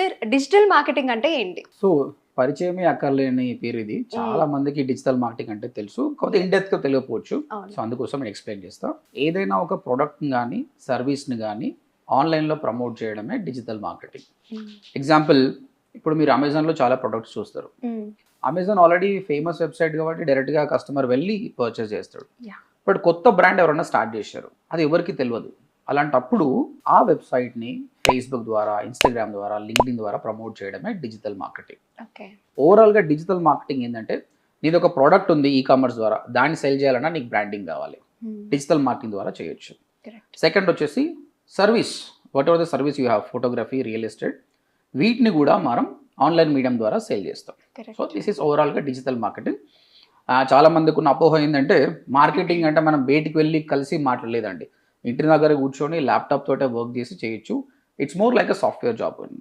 Sir digital marketing అంటే ఏంటి? So పరిచయమే అక్కర్లేని పేరు ఇది చాలా మందికి డిజిటల్ మార్కెటింగ్ అంటే తెలుసు. కాకపోతే ఇండెప్త్గా తెలియకపోవచ్చు. సో అందుకోసం నేను ఎక్స్ప్లెయిన్ చేస్తా. ఏదైనా ఒక ప్రోడక్ట్ కానీ సర్వీస్ని కానీ ఆన్లైన్లో ప్రమోట్ చేయడమే డిజిటల్ మార్కెటింగ్. ఎగ్జాంపుల్ ఇప్పుడు మీరు అమెజాన్లో చాలా ప్రొడక్ట్స్ చూస్తారు. అమెజాన్ ఆల్రెడీ ఫేమస్ వెబ్సైట్ కాబట్టి డైరెక్ట్గా కస్టమర్ వెళ్ళి పర్చేస్ చేస్తాడు. బట్ కొత్త బ్రాండ్ ఎవరైనా స్టార్ట్ చేశారు. అది ఎవరికి తెలియదు. అలాంటప్పుడు ఆ వెబ్సైట్ని ఫేస్బుక్ ద్వారా ఇన్స్టాగ్రామ్ ద్వారా లింక్డ్ఇన్ ద్వారా ప్రమోట్ చేయడమే డిజిటల్ మార్కెటింగ్ ఓకే ఓవరాల్గా డిజిటల్ మార్కెటింగ్ ఏంటంటే నీది ఒక ప్రోడక్ట్ ఉంది ఈ కామర్స్ ద్వారా దాన్ని సెల్ చేయాలన్నా నీకు బ్రాండింగ్ కావాలి. డిజిటల్ మార్కెటింగ్ ద్వారా చేయొచ్చు. సెకండ్ వచ్చేసి service whatever the service you have photography real estate వీటిని కూడా మనం ఆన్లైన్ మీడియం ద్వారా సేల్ చేస్తాం. సో దిస్ ఈస్ ఓవరాల్గా డిజిటల్ మార్కెటింగ్ చాలా మందికి ఉన్న అపోహ ఏంటంటే మార్కెటింగ్ అంటే మనం బయటికి వెళ్ళి కలిసి మాట్లాడలేదండి. ఇంటి దగ్గర కూర్చొని ల్యాప్టాప్ తోటే వర్క్ చేసి చేయొచ్చు. it's more like a software job